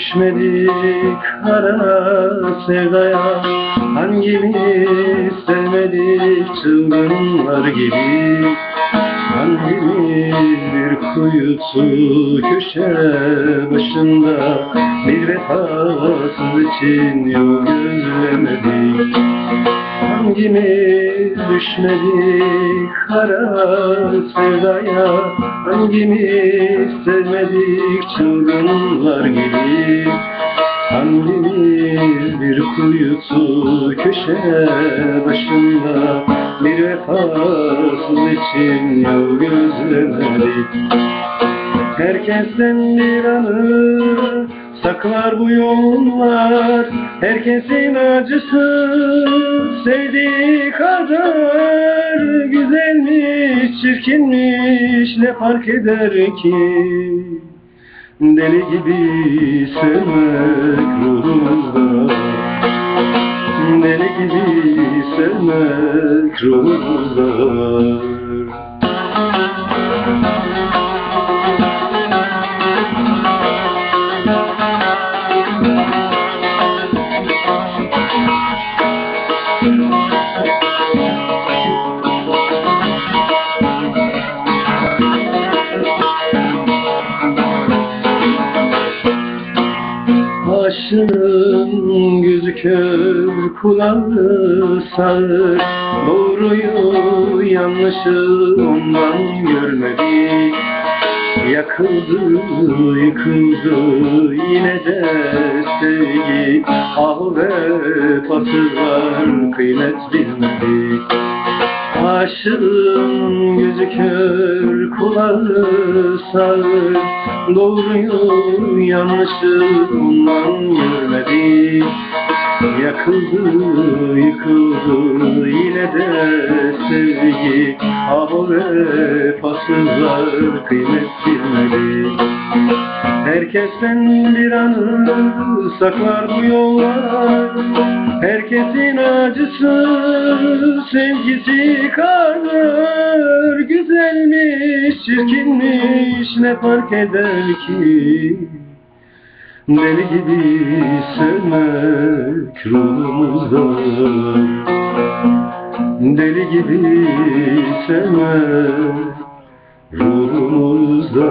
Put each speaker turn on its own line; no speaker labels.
düşmedik kara sevdaya Hangimiz sevmedik çılgınlar gibi Hangimiz bir kuyusu köşe başında Bir vefasız için yol gözlemedik Hangimiz düşmedik kara sevdaya Hangimiz sevmedik çılgınlar gibi? Hangimiz bir kuyusu köşe başında Bir vefasız için yol gözlemedik. Herkesten bir anı saklar bu yollar. Herkesin acısı sevdiği kadar Güzelmiş, çirkinmiş ne fark eder ki? Deli gibi sevmek ruhumuzda sevmek ruhumuzda Başının gözü kör, kulağı sağır Doğruyu yanlışı ondan görmedik. Yakıldı, yıkıldı yine de sevgi. Ah vefasız var kıymet bilmedik Aşığın gözü kör, kulağı sağır. Doğruyu yanlışı ondan görmedik Yakıldı, yıkıldı yine de sevgi. Ah o vefasızlar kıymet bilmedi Herkesten bir anı saklar bu yollar. Herkesin acısı sevgisi kadar Güzelmiş, çirkinmiş ne fark eder ki? Deli gibi sevmek ruhumuzda. Deli gibi sevmek ruhumuzda